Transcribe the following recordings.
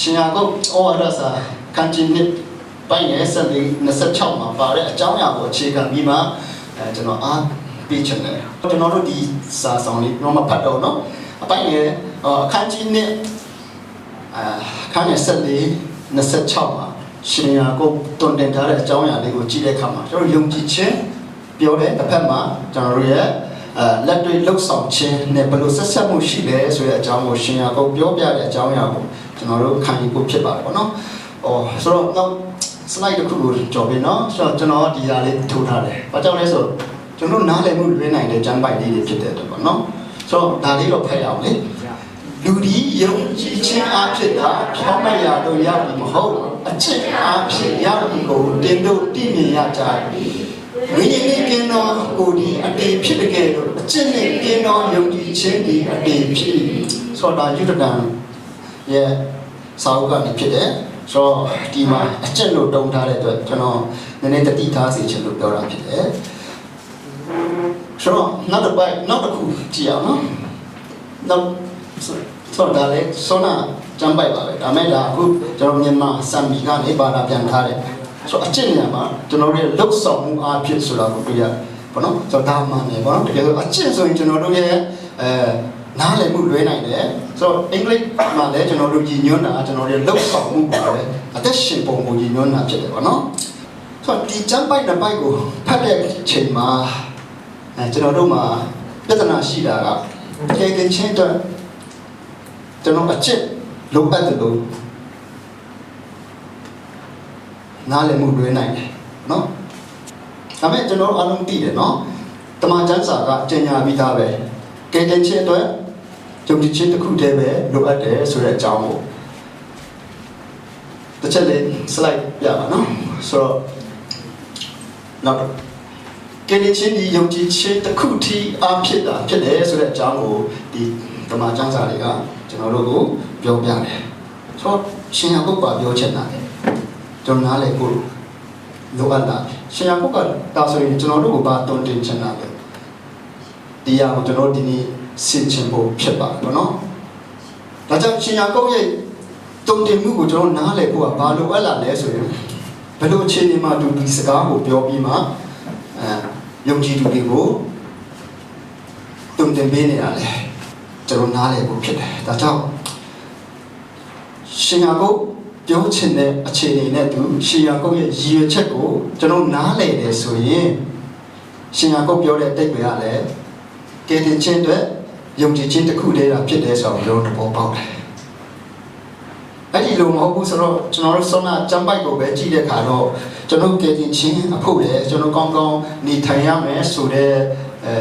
ရှင်ယာကုတ်ဩဝါဒစာကံကျင်နှစ်ပိုင်းရဲ့ဆက်လေး26မှာပါတဲ့အကြောင်းအရာကိုအခြေခံပြီးမှအဲကျွန်တော်အားပေးချင်တယ်ကျွန်တော်တို့ဒီစာဆောင်လေးတော့မဖတ်တော့เนาะအပိုင်းရဲ့အခန်းကြီးနှစ်အခန်းရဲ့ဆက်လေး26မှာရှင်ယာကုတ်တွင်တင်ထားတဲ့အကြောင်းအရာလေးကိုကြည့်တဲ့အခါမှာကျွန်တော်ယုံကြည်ခြင်းပြောတဲ့တစ်ဖက်မှာကျွန်တော်တို့ရဲ့အဲ လက်တွေ့လှုပ်ဆောင်ခြင်းနဲ့ဘယ်လိုဆက်ဆက်မှုရှိလဲဆိုတဲ့အကြောင်းကိုရှင်ယာကုတ်ပြောပြတဲ့အကြောင်းအရာကိုကျွန်တော်တို့ခံယူဖို့ဖြစ်ပါတယ်ပေါ့နော်။အော်ဆိုတော့နောက် slide တစ်ခုကိုကြော်ပြီးနော်ဆိုတော့ကျွန်တော်ဒီဟာလေးထိုးထားတယ်။ဘာကြောင့်လဲဆိုတော့ကျွန်တော်နားလည်မှုလွှဲနိုင်တဲ့ကျမ်းပိုက်လေးတွေဖြစ်တဲ့အတွက်ပေါ့နော်။ဆိုတော့ဒါလေးတော့ဖတ်ရအောင်လေ။လူဒီယုံကြည်ခြင်းအဖြစ်သာဖြောင်းမရတော့ရပြီမဟုတ်အချစ်အဖြစ်ရပြီကိုတင်တို့တည်မြင်ရကြပြီ။ ဝိညာဉ်နဲ့ကင်းသောကိုဒီအတေဖြစ်တဲ့ကဲလို့အချစ်နဲ့ကင်းသောယုံကြည်ခြင်းဒီအတေဖြစ်ဆိုတာယူဒတန်ရဲ့စာအုပ်ကနေဖြစ်တယ်ဆိုတော့ဒီမှာအကျင့်လို့တုံထားတဲ့အတွက်ကျွန်တော်နည်းနည်းတတိထားစေချင်လို့ပြောတာဖြစ်တယ်ဆိုတော့နောက်တစ်ပိုက်နောက်တစ်ခုကြည့်အောင်နော်နောက်ဆိုတော့ဒါလေဆောနာကျမ်းပိုက်ပါပဲဒါမဲ့ဒါအခုကျွန်တော်မြန်မာစံမီကနေဘာသာပြန်ထားတယ် ဆိုတော့အကျင့်ညာမှာကျွန်တော်တို့ရဲ့လုတ်ဆောင်မှုအဖြစ်ဆိုတာကိုတွေ့ရတယ်ဘောနော်ဆိုတော့ဒါမှန်တယ်ဘောနော်တကယ်လို့အကျင့်ဆိုရင်ကျွန်တော်တို့ရဲ့အဲနားလည်မှုလွဲနိုင်တယ်ဆိုတော့အင်္ဂလိပ်မှာလည်းကျွန်တော်တို့ညီညွတ်တာကျွန်တော်တို့လှုပ်ဆောင်မှုပါပဲအသက်ရှင်ပုံကိုညီညွတ်တာဖြစ်တယ်ပေါ့နော်ဆိုတော့ဒီကျမ်းပိုက်နှစ်ပိုက်ကိုဖတ်တဲ့ချိန်မှာအဲကျွန်တော်တို့မှာပြဿနာရှိတာကကေတင်ချင်းတော့ကျွန်တော်အချစ်လိုအပ်တယ်လို့ နားလည်မှုလွဲနိုင်တယ်နော်ဒါပေမဲ့ကျွန်တော်အားလုံးသိတယ်နော်တမန်ကျမ်းစာကကျင်ညာပြီးသားပဲကဲတင်ချင်းအတွက်ယုံကြည်ခြင်းတစ်ခုတည်းပဲလိုအပ်တယ်ဆိုတဲ့အကြောင်းကိုတစ်ချက်လေး slide ပြပါနော်ဆိုတော့နောက်ကဲတင်ချင်းဒီယုံကြည်ခြင်းတစ်ခုထိအဖြစ်တာဖြစ်တယ်ဆိုတဲ့အကြောင်းကိုဒီတမန်ကျမ်းစာတွေကကျွန်တော်တို့ကိုပြောပြတယ်ဆိုတော့ရှင်ရပုပ္ပါပြောချင်တာလေ ကျွန်တော်နားလေကိုလိုအပ်တာရှင်ရပုပ္ပါဒါဆိုရင်ကျွန်တော်တို့ကိုဘာတွန်းတင်ချင်တာလဲဒီအရာကိုကျွန်တော်ဒီနေ့ဆင်ခြင်ဖို့ဖြစ်ပါတယ်ဗောနော်ဒါကြောင့်ရှင်ရကုတ်ရဲ့တုံတင်မှုကိုကျွန်တော်နားလည်ဖို့ကဘာလိုအပ်လာလဲဆိုရင်ဘယ်လိုအခြေအနေမှာသူဒီစကားကိုပြောပြီးမှအဲယုံကြည်သူတွေကိုတုံတင်ပေးနေရတယ်ကျွန်တော်နားလည်ဖို့ဖြစ်တယ်ဒါကြောင့်ရှင်ရကုတ် ပြောချင်တဲ့အခြေအနေနဲ့သူရှင်ရကုတ်ရဲ့ရည်ရွယ်ချက်ကိုကျွန်တော်နားလည်တယ်ဆိုရင်ရှင်ရကုတ်ပြောတဲ့အတိတ်ပဲကလည်းကယ်တင်ခြင်းအတွက်ယုံကြည်ခြင်းတစ်ခုတည်းတာဖြစ်တယ်ဆိုတော့ကျွန်တော်သဘောပေါက်တယ်။အဲ့ဒီလိုမဟုတ်ဘူးဆိုတော့ကျွန်တော်တို့ဆုံးနာကျမ်းပိုက်ကိုပဲကြည့်တဲ့အခါတော့ကျွန်တော်ကယ်တင်ခြင်းအဖို့လေကျွန်တော်ကောင်းကောင်းနေထိုင်ရမယ်ဆိုတဲ့အဲ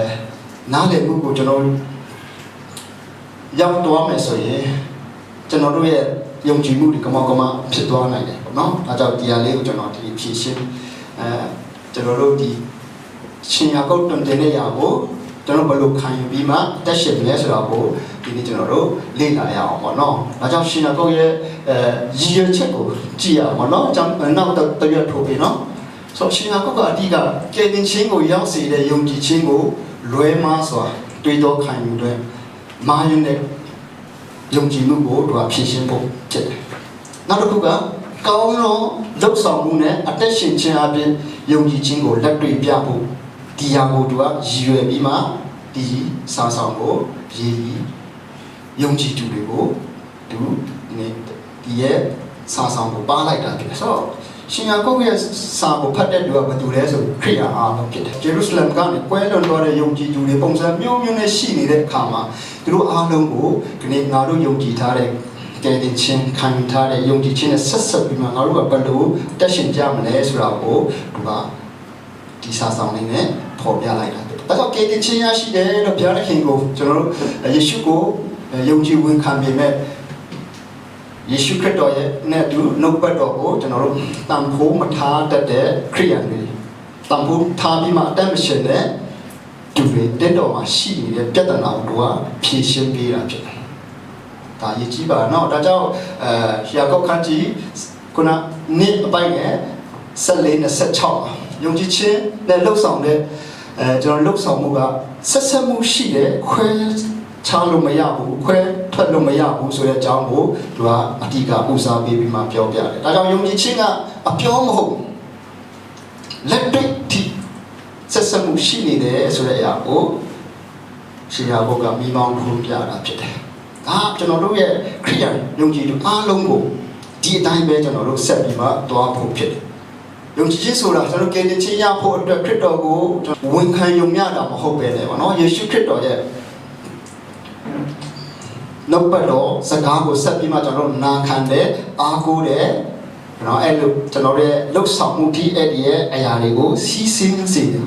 နားလည်မှုကိုကျွန်တော်ရောက်သွားမယ်ဆိုရင်ကျွန်တော်တို့ရဲ့ ယုံကြည်မှုတွေကမောကမဖြစ်သွားနိုင်တယ်ပေါ့နော်။အဲကြောင့်တရားလေးကိုကျွန်တော်ဒီဖြည့်ရှင်းအဲကျွန်တော်တို့ဒီရှင်ရကုတ်တွင်တင်တဲ့ຢာကိုကျွန်တော်ဘယ်လိုခံယူပြီးမှတက်ရှင်လဲဆိုတော့ကိုဒီနေ့ကျွန်တော်တို့လေ့လာရအောင်ပေါ့နော်။ဒါကြောင့်ရှင်ရကုတ်ရဲ့အဲရည်ရွယ်ချက်ကိုကြည့်ရအောင်ပေါ့နော်။အကြောင်းနောက်တော့တရွတ်ထိုးပြီးနော်။ဆိုရှင်ရကုတ်ကအဓိကကယ်တင်ခြင်းကိုရောက်စေတဲ့ယုံကြည်ခြင်းကိုလွဲမှားစွာတွေးတောခံယူတဲ့မာယွန်းတဲ့ ယုံကြည်မှုကိုသူကဖြည့်ရှင်းဖို့ဖြစ်တယ်။နောက်တစ်ခုကကောင်းသောလှုပ်ဆောင်မှုနဲ့အသက်ရှင်ခြင်းအပြင်ယုံကြည်ခြင်းကိုလက်တွေ့ပြဖို့ဒီဟာကိုသူကရည်ရွယ်ပြီးမှဒီစာဆောင်ကိုရည်ရည်ယုံကြည်သူတွေကိုသူဒီဒီရဲ့စာဆောင်ကိုပါလိုက်တာဖြစ်တယ်ဆိုတော့ ရှင်ယာကုပ်ရဲ့စာကိုဖတ်တဲ့သူကဘာတူလဲဆိုခရိယာအားလုံးဖြစ်တယ်ဂျေရုဆလမ်ကနေကွဲလွန်သွားတဲ့ယုံကြည်သူတွေပုံစံမျိုးမျိုးနဲ့ရှိနေတဲ့အခါမှာသူတို့အားလုံးကိုဒီနေ့ငါတို့ယုံကြည်ထားတဲ့ကယ်တင်ခြင်းခံယူထားတဲ့ယုံကြည်ခြင်းနဲ့ဆက်ဆက်ပြီးမှငါတို့ကဘယ်လိုတက်ရှင်ကြမလဲဆိုတာကိုသူကဒီစာဆောင်လေးနဲ့ပေါ်ပြလိုက်တာ။ဒါကြောင့်ကယ်တင်ခြင်းရရှိတယ်လို့ဘုရားသခင်ကိုကျွန်တော်တို့ယေရှုကိုယုံကြည်ဝင်ခံပေမဲ့ ယေရှုခရစ်တော်ရဲ့နဲ့သူနှုတ်ပတ်တော်ကိုကျွန်တော်တို့တန်ဖိုးမထားတတ်တဲ့ခရိယန်တွေတန်ဖိုးထားပြီးမှအသက်မရှင်တဲ့သူတွေတက်တော်မှာရှိနေတဲ့ပြဿနာကိုသူကဖြေရှင်းပေးတာဖြစ်တယ်။ဒါရည်ကြီးပါနော်။ဒါကြောင့်အဲယာကုပ်ခန်းကြီးခုနနေ့အပိုင်းနဲ့14 26ယုံကြည်ခြင်းနဲ့လှုပ်ဆောင်တဲ့အဲကျွန်တော်လှုပ်ဆောင်မှုကဆက်ဆက်မှုရှိတဲ့ခွဲ ချလို့မရဘူးခွဲထွက်လို့မရဘူးဆိုတဲ့အကြောင်းကိုသူကအဓိကဦးစားပေးပြီးမှပြောပြတယ်ဒါကြောင့်ယုံကြည်ခြင်းကအပြောမဟုတ်လက်တွေ့ထိဆက်စပ်မှုရှိနေတယ်ဆိုတဲ့အရာကိုရှင်ယာဘုကမိမောင်းဖွင့်ပြတာဖြစ်တယ်ဒါကျွန်တော်တို့ရဲ့ခရိယန်ယုံကြည်သူအားလုံးကိုဒီအတိုင်းပဲကျွန်တော်တို့ဆက်ပြီးမှသွားဖို့ဖြစ်တယ်ယုံကြည်ခြင်းဆိုတာကျွန်တော်ကယ်တင်ခြင်းရဖို့အတွက်ခရစ်တော်ကိုဝန်ခံယုံရတာမဟုတ်ပဲလေဗောနော်ယေရှုခရစ်တော်ရဲ့ နောက်ပတ်တော့စကားကိုဆက်ပြီးမှကျွန်တော်တို့နာခံတယ်အားကိုးတယ်နော်အဲ့လိုကျွန်တော်ရဲ့လှုပ်ဆောင်မှုဒီအဲ့ဒီရဲ့အရာတွေကိုစီးစင်းစေတယ်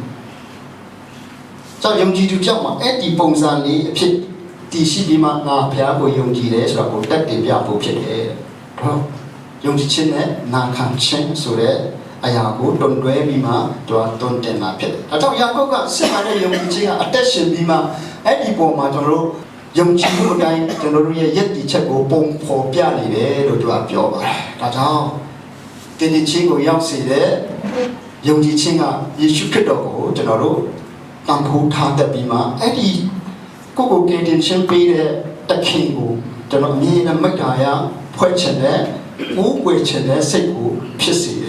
ကြောင့်ယုံကြည်သူကြောင့်မှအဲ့ဒီပုံစံလေးအဖြစ်တည်ရှိပြီးမှငါဘုရားကိုယုံကြည်တယ်ဆိုတာကိုတက်တင်ပြဖို့ဖြစ်တယ်ဟုတ်ယုံကြည်ခြင်းနဲ့နာခံခြင်းဆိုတဲ့အရာကိုတွန်တွဲပြီးမှသူကတွန်တင်လာဖြစ်တယ်။အဲကြောင့်ယာကုပ်ကစစ်မှန်တဲ့ယုံကြည်ခြင်းကအသက်ရှင်ပြီးမှအဲ့ဒီပုံမှာကျွန်တော်တို့ ယုံကြည်မှုအတိုင်းကျွန်တော်တို့ရဲ့ယက်တီချက်ကိုပုံဖော်ပြနေတယ်လို့သူကပြောပါတယ်။ဒါကြောင့်တင်ဒီချင်းကိုရောက်စေတဲ့ယုံကြည်ခြင်းကယေရှုခရစ်တော်ကိုကျွန်တော်တို့တန်ဖိုးထားတတ်ပြီးမှအဲ့ဒီကိုယ့်ကိုကယ်တင်ခြင်းပေးတဲ့တခင်ကိုကျွန်တော်အမြင်နဲ့မိတ္တာရဖွဲ့ချင်တဲ့ကိုယ်ွယ်ချင်တဲ့စိတ်ကိုဖြစ်စေတ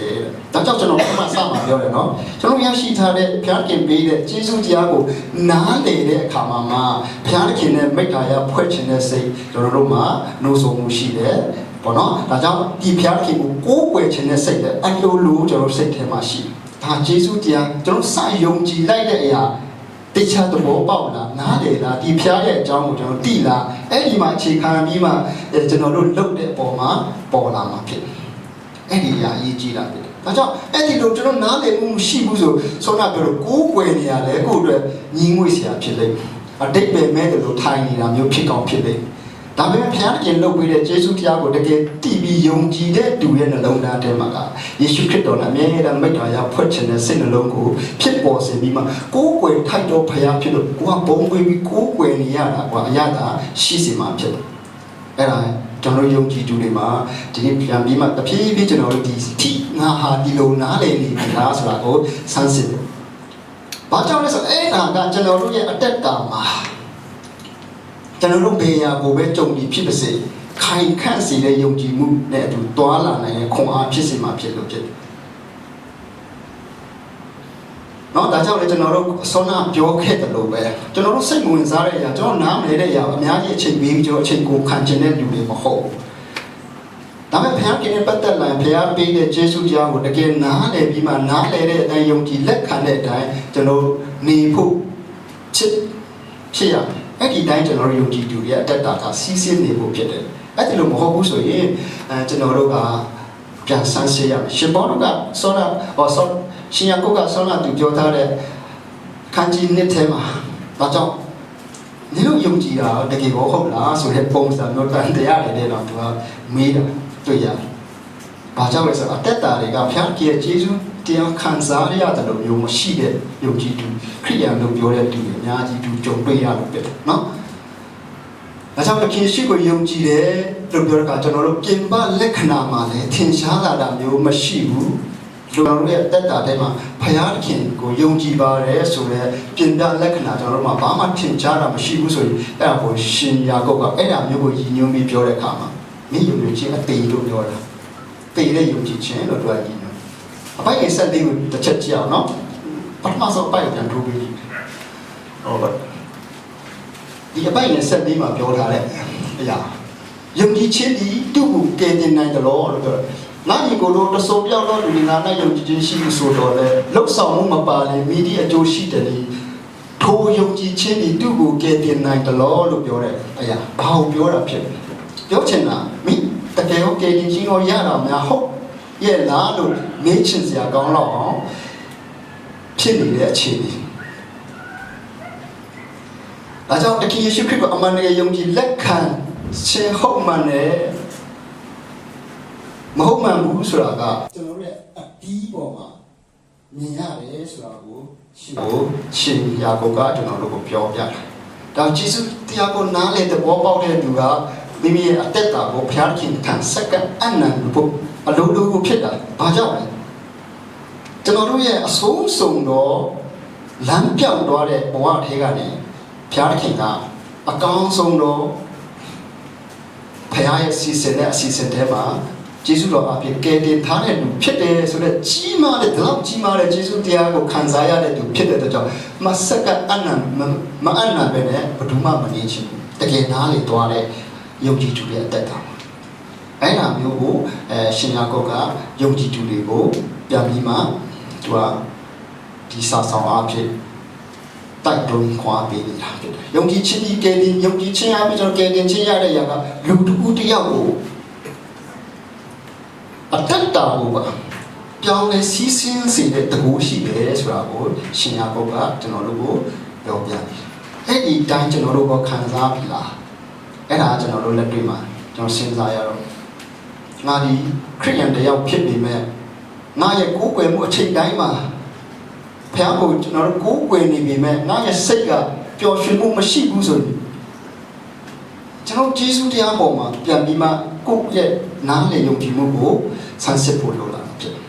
ယ်တဲ့။ ဒါကြောင့်ကျွန်တော်အမှစမှာပြောတယ်နော်။ကျွန်တော်ရရှိထားတဲ့ဘုရားခင်ပေးတဲ့ကျေးဇူးတရားကိုနားလည်တဲ့အခါမှာမှဘုရားခင်နဲ့မိတ္တာရဖွဲ့ချင်တဲ့စိတ်ကျွန်တော်တို့မှာနှိုးဆော်မှုရှိတယ်။ပေါ့နော်။ဒါကြောင့်ဒီဘုရားခင်ကိုကိုယ်ွယ်ချင်တဲ့စိတ်လည်းအလိုလိုကျွန်တော်စိတ်ထဲမှာရှိတယ်။ဒါကျေးဇူးတရားကျွန်တော်စယုံကြည်လိုက်တဲ့အရာတေချာသဘောပေါက်လားနားလေလားဒီဖျားရဲ့အကြောင်းကိုကျွန်တော်သိလားအဲ့ဒီမှာအခြေခံပြီးမှအဲကျွန်တော်တို့လုပ်တဲ့အပေါ်မှာပေါ်လာမှာဖြစ်တယ်အဲ့ဒီအရာအရေးကြီးတာဖြစ်တယ် ဒါကြောင့်အဲ့ဒီလိုကျွန်တော်နားလည်မှုမရှိဘူးဆိုဆုံးတာပြောလို့ကိုးကွယ်နေရလဲကိုယ့်အတွက်ညီငွေ့စရာဖြစ်လိမ့်မယ်အတိတ်ပဲမဲ့တယ်လို့ထိုင်နေတာမျိုးဖြစ်ကောင်းဖြစ်လိမ့်မယ်ဒါပေမဲ့ဘုရားခင်လုပ်ပေးတဲ့ယေရှုတရားကိုတကယ်တည်ပြီးယုံကြည်တဲ့သူရဲ့နှလုံးသားထဲမှာကယေရှုခရစ်တော်နဲ့အမြဲတမ်းမိတ္တရာဖွင့်ခြင်းတဲ့စိတ်နှလုံးကိုဖြစ်ပေါ်စေပြီးမှကိုးကွယ်ထိုက်တော်ဘုရားဖြစ်လို့ကိုကဘုံပွေးပြီးကိုးကွယ်နေရတာကွာအရသာရှိစေမှာဖြစ်တယ်အဲ့ဒါ ကျွန်တော်ယုံကြည်သူတွေမှာဒီနေ့ပြန်ပြီးမှတဖြည်းဖြည်းကျွန်တော်တို့ဒီထိငါဟာဒီလိုနားလည်နေပြီလားဆိုတာကိုစမ်းစစ်တယ်။ဘာကြောင့်လဲဆိုတော့အဲ့ဒါကကျွန်တော်တို့ရဲ့အတက်တာမှာကျွန်တော်တို့ဘေးရာကိုပဲကြုံပြီးဖြစ်ပါစေခိုင်ခန့်စေတဲ့ယုံကြည်မှုနဲ့အတူတွာလာနိုင်တဲ့ခွန်အားဖြစ်စေမှာဖြစ်လို့ဖြစ်တယ်။ နော်ဒါကြောင့်လေကျွန်တော်တို့ဆောနာပြောခဲ့တယ်လို့ပဲကျွန်တော်တို့စိတ်ဝင်စားတဲ့အရာကျွန်တော်နားမလဲတဲ့အရာအများကြီးအချိန်ပေးပြီးကျွန်တော်အချိန်ကိုခံကျင်တဲ့လူတွေမဟုတ်ဘူး။ဒါပေမဲ့ဘုရားကင်းပတ်သက်လာဘုရားပေးတဲ့ယေရှုတရားကိုတကယ်နားလည်ပြီးမှနားလည်တဲ့အတိုင်းယုံကြည်လက်ခံတဲ့အတိုင်းကျွန်တော်နေဖို့ဖြစ်ဖြစ်ရမယ်။အဲ့ဒီတိုင်းကျွန်တော်တို့ယုံကြည်သူတွေအတက်တာကစီးစင်းနေဖို့ဖြစ်တယ်။အဲ့ဒီလိုမဟုတ်ဘူးဆိုရင်အဲကျွန်တော်တို့ကပြန်ဆန်းစစ်ရမယ်။ရှင်ဘောတို့ကဆောနာဟောဆော ရှင်ယာကုပ်ကဆောနာသူပြောထားတဲ့ခန်းကြီးနှစ်ထဲမှာဒါကြောင့်နင်တို့ယုံကြည်တာတကယ်ကိုဟုတ်လားဆိုတဲ့ပုံစံမျိုးတန်တရားတွေနဲ့တော့သူကမေးတယ်တွေ့ရတယ်။ဘာကြောင့်လဲဆိုတော့အတက်တာတွေကဖျားကြီးရဲ့ယေရှုတရားခံစားရတဲ့လိုမျိုးမရှိတဲ့ယုံကြည်သူခရိယန်လို့ပြောတဲ့သူတွေအများကြီးသူကြုံတွေ့ရလို့ပဲနော်။ဒါကြောင့်ခင်ရှိကိုယုံကြည်တယ်လို့ပြောတဲ့အခါကျွန်တော်တို့ပြင်ပလက္ခဏာမှာလည်းထင်ရှားလာတာမျိုးမရှိဘူး။ လူတော်ရဲ့တက်တာထဲမှာဖယားခင်ကိုယုံကြည်ပါတယ်ဆိုတော့ပြင်ပလက္ခဏာကျွန်တော်တို့မှာဘာမှထင်ရှားတာမရှိဘူးဆိုရင်အဲ့ဒါကိုရှင်ယာကုပ်ကအဲ့ဒါမျိုးကိုရည်ညွှန်းပြီးပြောတဲ့အခါမှာမင်းယုံကြည်ခြင်းအသေးလို့ပြောတာ။သေတဲ့ယုံကြည်ခြင်းလို့ပြောရည်ညွှန်း။အပိုက်ရဲ့ဆက်လေးကိုတစ်ချက်ကြည့်အောင်နော်။ပထမဆုံးအပိုက်ကိုပြန်ထိုးပြီးဟုတ်ပါဒီအပိုက်နဲ့ဆက်လေးမှာပြောထားတဲ့အရာယုံကြည်ခြင်းဒီသူ့ကိုကယ်တင်နိုင်တယ်လို့ပြောတယ်။ နိုင်ကိုတို့တဆိုးပြောက်တော့လူတွေငါနဲ့ယုံကြည်ခြင်းရှိလို့ဆိုတော့လေလှုပ်ဆောင်မှုမပါလေမိဒီအကျိုးရှိတယ်လေထိုယုံကြည်ခြင်းဒီသူ့ကိုကယ်တင်နိုင်တယ်လို့လို့ပြောတဲ့အရာဘာကိုပြောတာဖြစ်လဲ။ပြောချင်တာမိတကယ်ကိုကယ်တင်ခြင်းကိုရတာများဟုတ်ရဲ့လားလို့မေးချင်စရာကောင်းတော့အောင်ဖြစ်နေတဲ့အခြေအနေ။ဒါကြောင့်တခင်ယေရှုခရစ်ကိုအမှန်တကယ်ယုံကြည်လက်ခံခြင်းဟုတ်မှန်တယ် မဟုတ်မှန်ဘူးဆိုတာကကျွန်တော်ရဲ့အတီးပေါ်မှာမြင်ရတယ်ဆိုတာကိုရှင်ကိုရှင်ယာကုပ်ကကျွန်တော်တို့ကိုပြောပြတယ်။ဒါဂျေစုတရားကိုနားလည်တဲ့ဘောပေါက်တဲ့သူကမိမိရဲ့အသက်တာကိုဖျားခင်ခံစက္ကအနန္တဖို့အလိုလိုကိုဖြစ်တာ။ဘာကြောင့်လဲ။ကျွန်တော်တို့ရဲ့အဆုံးစုံတော့လမ်းပြောင်းသွားတဲ့ဘဝထဲကနေဖျားခင်ကအကောင်းဆုံးတော့ဖခင်ရဲ့စီစဉ်တဲ့အစီအစဉ်ထဲမှာ ကျေးဇူးတော်အဖြစ်ကယ်တင်ထားတဲ့လူဖြစ်တယ်ဆိုတော့ကြီးမားတဲ့ဒီလောက်ကြီးမားတဲ့ကျေးဇူးတရားကိုခံစားရတဲ့သူဖြစ်တဲ့အတွက်ကြောင့်မဆက်ကအနံမမအနံပဲနဲ့ဘယ်သူမှမနေချင်ဘူးတကယ်နားလေသွားတဲ့ယုံကြည်သူရဲ့အသက်တာပါအဲ့ဒါမျိုးကိုအဲရှင်ယာကုပ်ကယုံကြည်သူတွေကိုပြန်ပြီးမှသူကဒီစာဆောင်အဖြစ်တိုက်တွန်းခွာပေးနေတာဖြစ်တယ်။ယုံကြည်ခြင်းဒီကယ်တင်ယုံကြည်ခြင်းအပြင်ကျွန်တော်ကယ်တင်ခြင်းရတဲ့ຢာကလူတစ်ဦးတစ်ယောက်ကို အတ္တတာကိုပါပြောင်းလဲစီးစင်းစေတဲ့တကူရှိတယ်ဆိုတာကိုရှင်ယာကုပ်ကကျွန်တော်တို့ကိုပြောပြတယ်။အဲ့ဒီတိုင်းကျွန်တော်တို့ကခံစားပြီလား။အဲ့ဒါကျွန်တော်တို့လက်တွေ့မှာကျွန်တော်စဉ်းစားရတော့ငါဒီခရိယန်တယောက်ဖြစ်ပေမဲ့ငါရဲ့ကိုယ်ွယ်မှုအချိန်တိုင်းမှာဖះကိုကျွန်တော်တို့ကိုယ်ွယ်နေပေမဲ့ငါရဲ့စိတ်ကပျော်ရွှင်မှုမရှိဘူးဆိုရင် ကျွန်တော်ဂျေစုတရားပေါ်မှာပြန်ပြီးမှကိုယ့်ရဲ့နားလည်ယုံကြည်မှုကိုဆန်းစစ်ဖို့လိုလာတာဖြစ်တယ်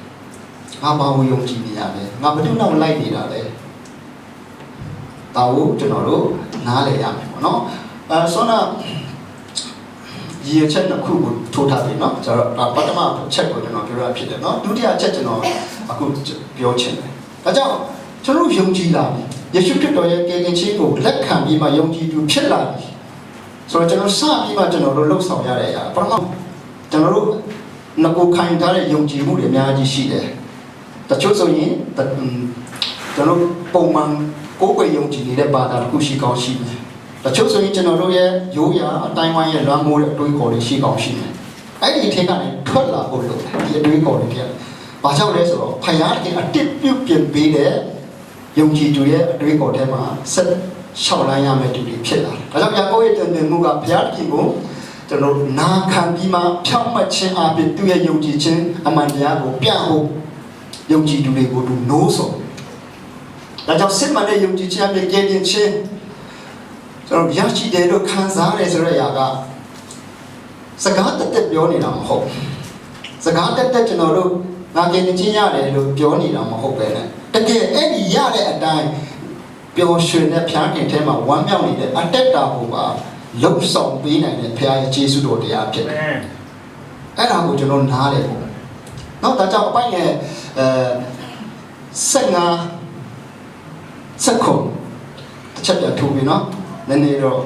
။ငါဘာကိုယုံကြည်နေရလဲ။ငါဘယ်သူနောက်လိုက်နေတာလဲ။ဒါကိုကျွန်တော်တို့နားလည်ရမယ်ပေါ့နော်။အဲဆိုတော့ရည်ရွယ်ချက်တစ်ခုကိုထိုးထားပြီเนาะကျွန်တော်ပထမချက်ကိုကျွန်တော်ပြောရဖြစ်တယ်เนาะဒုတိယချက်ကျွန်တော်အခုပြောချင်တယ်ဒါကြောင့်ကျွန်တော်ယုံကြည်လာပြီယေရှုခရစ်တော်ရဲ့ကယ်တင်ခြင်းကိုလက်ခံပြီးမှယုံကြည်သူဖြစ်လာပြီ ဆိုတော့ကျွန်တော်စပြီးမှကျွန်တော်တို့လှုပ်ဆောင်ရတဲ့အရာပထမကျွန်တော်တို့ငကိုခိုင်ထားတဲ့ယုံကြည်မှုတွေအများကြီးရှိတယ်တချို့ဆိုရင်ကျွန်တော်ပုံမှန်ကိုယ်ကိုယ်ယုံကြည်နေတဲ့ဘာသာတစ်ခုရှိကောင်းရှိတယ်တချို့ဆိုရင်ကျွန်တော်တို့ရဲ့ရိုးရာအတိုင်းဝိုင်းရဲ့လွမ်းမိုးတဲ့အတွေးခေါ်တွေရှိကောင်းရှိတယ်။အဲ့ဒီအထက်ကနေထွက်လာဖို့လိုတယ်ဒီအတွေးခေါ်တွေပြ။ဘာကြောင့်လဲဆိုတော့ဖယားတကယ်အတစ်ပြုတ်ပြင်ပေးတဲ့ယုံကြည်သူရဲ့အတွေးခေါ်ထဲမှာဆက် ရှောက်လိုက်ရမယ့်သူတွေဖြစ်လာတယ်။ဒါကြောင့်ယာကုပ်ရဲ့တန်တင်မှုကဖယားတကယ်ကိုကျွန်တော်နာခံပြီးမှဖြောင့်မတ်ခြင်းအပြင်သူရဲ့ယုံကြည်ခြင်းအမှန်တရားကိုပြဖို့ယုံကြည်သူတွေကိုသူနိုးဆော်။ဒါကြောင့်စစ်မှန်တဲ့ယုံကြည်ခြင်းအပြင်ကယ်တင်ခြင်းကျွန်တော်ရရှိတယ်လို့ခံစားရတယ်ဆိုတဲ့အရာကစကားတက်တက်ပြောနေတာမဟုတ်စကားတက်တက်ကျွန်တော်တို့ငါကင်းချင်းရတယ်လို့ပြောနေတာမဟုတ်ပဲနဲ့တကယ်အဲ့ဒီရတဲ့အတိုင်း ပျော်ရွှင်တဲ့ဖျားခင်ထဲမှာဝမ်းမြောက်နေတဲ့အတက်တာကိုပါလှုပ်ဆောင်ပေးနိုင်တဲ့ဖျားရဲ့ကျေးဇူးတော်တရားဖြစ်တယ်အဲ့ဒါကိုကျွန်တော်နားတယ်ပေါ့နောက်ဒါကြောင့်အပိုင်းရဲ့အဲ15 16တစ်ချက်ပြထူပြီနော်နည်းနည်းတော့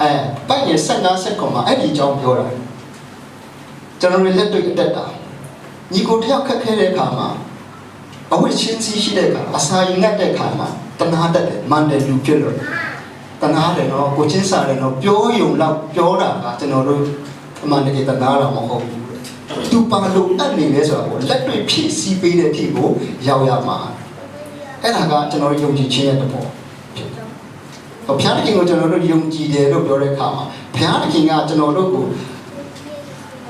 အဲပိုက်ရ15စက္ကွန်မှာအဲ့ဒီအကြောင်းပြောတာကျွန်တော်တို့လက်တွေ့အတက်တာညီကိုတယောက်ခက်ခဲတဲ့အခါမှာအဝိချင်းစီရှိတဲ့အခါအစာရင်ငတ်တဲ့အခါမှာ တနာတတ်တယ်မန်တယ်လူဖြစ်လို့တနာတယ်နော်ကိုချင်းစားတယ်နော်ပြောယုံတော့ပြောတာကကျွန်တော်တို့အမှန်တကယ်တနာတာမဟုတ်ဘူးသူပါလို့အပ်နေလဲဆိုတာကိုလက်တွေ့ဖြည့်ဆည်းပေးတဲ့အထိကိုရောက်ရမှာအဲ့ဒါကကျွန်တော်ယုံကြည်ခြင်းရဲ့တဘောဖြစ်တယ်ဘုရားသခင်ကိုကျွန်တော်တို့ယုံကြည်တယ်လို့ပြောတဲ့အခါမှာဘုရားသခင်ကကျွန်တော်တို့ကို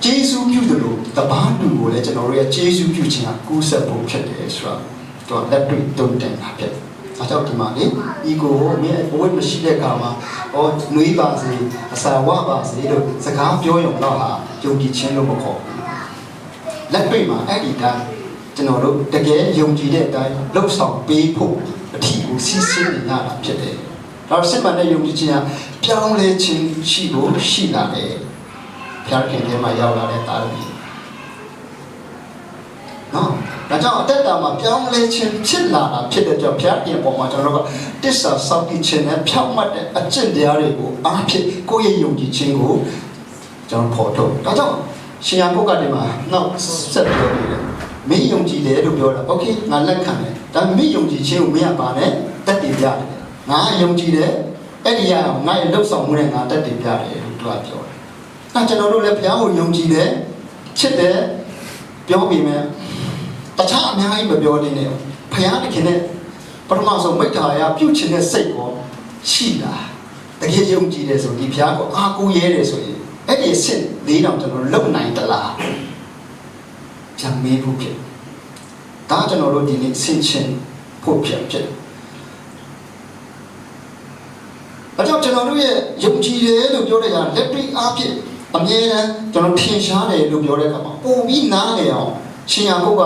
ဂျေစုပြုတယ်လို့တပားလူကိုလည်းကျွန်တော်တို့ရဲ့ဂျေစုပြုခြင်းကကူးဆက်ဖို့ဖြစ်တယ်ဆိုတာတော့လက်တွေ့တုံ့တင်တာဖြစ်တယ်။ အဲကြောင့်ဒီမှာလေဤကိုမင်းဘဝမရှိတဲ့အခါမှာဩနှွေးပါစေအစာဝပါစေလို့စကားပြောရုံတော့ဟာယုံကြည်ခြင်းလို့မခေါ်ဘူး။လက်တွေ့မှာအဲ့ဒီတိုင်းကျွန်တော်တို့တကယ်ယုံကြည်တဲ့အတိုင်းလှုပ်ဆောင်ပေးဖို့အထီကိုစီးဆင်းနေရတာဖြစ်တယ်။ဒါစစ်မှန်တဲ့ယုံကြည်ခြင်းကပြောင်းလဲခြင်းရှိဖို့ရှိလာတယ်။ဖျားခင်ထဲမှာရောက်လာတဲ့တာရီနော် ဒါကြောင့်အတက်တာမှာပြောင်းလဲခြင်းဖြစ်လာတာဖြစ်တဲ့ကြောင့်ဖျားခင်ပေါ်မှာကျွန်တော်တို့ကတစ္ဆာစောင့်ကြည့်ခြင်းနဲ့ဖြောင့်မတ်တဲ့အကျင့်တရားတွေကိုအားဖြင့်ကိုယ့်ရဲ့ယုံကြည်ခြင်းကိုကျွန်တော်ဖော်ထုတ်ဒါကြောင့်ရှင်ရပုဂ္ဂတိမှာနောက်ဆက်ပြောနေတယ်မင်းယုံကြည်တယ်လို့ပြောတာโอเคငါလက်ခံတယ်ဒါမင်းယုံကြည်ခြင်းကိုမင်းကပါနဲ့တက်တည်ပြတယ်ငါယုံကြည်တယ်အဲ့ဒီရအောင်ငါရဲ့လှုပ်ဆောင်မှုနဲ့ငါတက်တည်ပြတယ်လို့သူကပြောတယ်အဲကျွန်တော်တို့လည်းဘုရားကိုယုံကြည်တယ်ချစ်တယ်ပြောပြီးမယ် တခြားအများကြီးမပြောနေနဲ့ဘုရားတခင်နဲ့ပထမဆုံးမိတ္တာရပြုတ်ချင်တဲ့စိတ်ကိုရှိတာတကယ်ယုံကြည်တယ်ဆိုဒီဘုရားကိုအားကိုးရဲတယ်ဆိုရင်အဲ့ဒီအစ်လေးတော့ကျွန်တော်လုံနိုင်တလားပြန်မေးဖို့ဖြစ်ဒါကျွန်တော်တို့ဒီနေ့ဆင်ခြင်ဖို့ဖြစ်ဖြစ်အကြောင်းကျွန်တော်တို့ရဲ့ယုံကြည်တယ်လို့ပြောတဲ့ကလက်တွေ့အားဖြင့်အမြဲတမ်းကျွန်တော်ထင်ရှားတယ်လို့ပြောတဲ့အခါမှာပုံပြီးနားလည်အောင်ရှင်ရဘုတ်က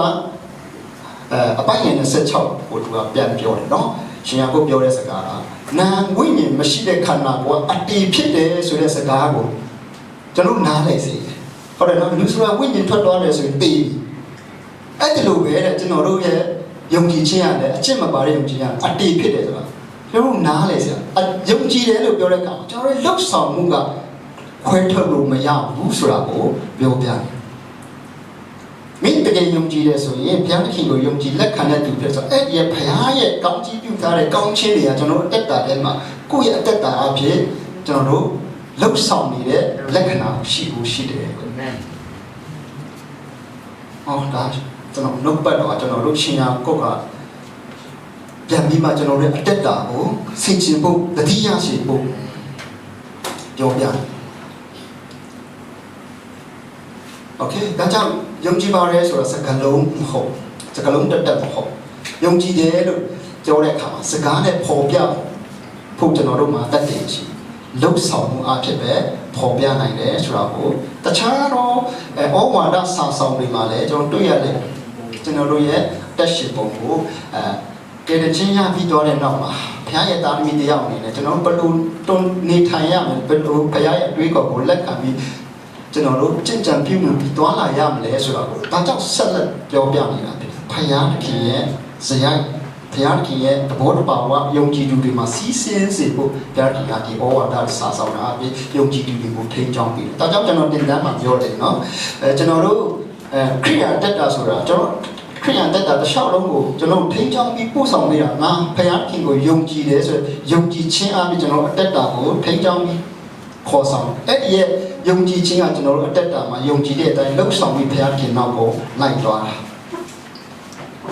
အဲအပိုင်းငယ်26ကိုသူကပြန်ပြောတယ်နော်ရှင်ရဘုတ်ပြောတဲ့စကားကနာဝိညာဉ်မရှိတဲ့ခန္ဓာကိုအတေဖြစ်တယ်ဆိုတဲ့စကားကိုကျွန်တော်နားလည်စေတယ်ဟုတ်တယ်နော်လူဆိုတာဝိညာဉ်ထွက်သွားတယ်ဆိုရင်တေးပြီအဲ့ဒီလိုပဲတဲ့ကျွန်တော်တို့ရဲ့ယုံကြည်ခြင်းရတယ်အကျင့်မပါတဲ့ယုံကြည်ခြင်းအတေဖြစ်တယ်ဆိုတာကျွန်တော်နားလည်စရာယုံကြည်တယ်လို့ပြောတဲ့အခါမှာကျွန်တော်တို့လှုပ်ဆောင်မှုကခွဲထွက်လို့မရဘူးဆိုတာကိုပြောပြတယ် မိတကယ်ယုံကြည်တယ်ဆိုရင်ဘုရားသခင်ကိုယုံကြည်လက်ခံတဲ့သူဖြစ်ဆိုအဲ့ဒီဘုရားရဲ့ကောင်းချီးပြုထားတဲ့ကောင်းချီးတွေကကျွန်တော်အသက်တာထဲမှာကိုယ့်ရဲ့အသက်တာအဖြစ်ကျွန်တော်တို့လှုပ်ဆောင်နေတဲ့လက္ခဏာရှိဖို့ရှိတယ်အာမင်။အော်ဒါကျွန်တော်နှုတ်ပတ်တော့ကျွန်တော်တို့ရှင်ရာကိုယ့်ကပြန်ပြီးမှကျွန်တော်တို့အတက်တာကိုဆင်ခြင်ဖို့တတိယရှိဖို့ပြောပြ။ Okay ဒါကြောင့် ယုံကြည်ပါတယ်ဆိုတာစကားလုံးမဟုတ်စကားလုံးတက်တက်မဟုတ်ယုံကြည်တယ်လို့ပြောတဲ့အခါမှာစကားနဲ့ပေါ်ပြဖို့ကျွန်တော်တို့မှာတတ်တယ်ရှိလှုပ်ဆောင်မှုအဖြစ်ပဲပေါ်ပြနိုင်တယ်ဆိုတာကိုတခြားတော့အဲဩဝါဒစာဆောင်တွေမှာလည်းကျွန်တော်တွေ့ရတယ်ကျွန်တော်တို့ရဲ့တက်ရှိပုံကိုအဲကဲတဲ့ချင်းရပြီးတော့တဲ့နောက်မှာဘုရားရဲ့တာသမီတယောက်အနေနဲ့ကျွန်တော်ဘယ်လိုတွန်းနေထိုင်ရမလဲဘယ်လိုဘုရားရဲ့အတွေးခေါ်ကိုလက်ခံပြီး ကျွန်တော်တို့ကြင်ကြံပြုမှုပြီးသွားလာရမလဲဆိုတာကိုဒါကြောင့်ဆက်လက်ပြောပြနေတာဖြစ်တယ်ဘုရားသခင်ရဲ့ဇယိုက်ဘုရားသခင်ရဲ့သဘောတဘာဝယုံကြည်သူတွေမှာစီးစင်းစေဖို့ဘုရားသခင်ကဒီဩဝါဒစာဆောင်တာအပြင်ယုံကြည်သူတွေကိုထိန်းချောင်းပြီးတယ်ဒါကြောင့်ကျွန်တော်တင်တန်းမှာပြောတယ်နော်အဲကျွန်တော်တို့အဲခရိယာတက်တာဆိုတာကျွန်တော်ခရိယာတက်တာတစ်လျှောက်လုံးကိုကျွန်တော်ထိန်းချောင်းပြီးပို့ဆောင်နေတာငါဘုရားသခင်ကိုယုံကြည်တယ်ဆိုယုံကြည်ခြင်းအပြင်ကျွန်တော်အတက်တာကိုထိန်းချောင်းပြီးခေါ်ဆောင်အဲ့ဒီရဲ့ ယုံကြည်ခြင်းကကျွန်တော်တို့အတက်တာမှာယုံကြည်တဲ့အတိုင်းလှုပ်ဆောင်ပြီးဘုရားသခင်နောက်ကိုလိုက်သွားတာ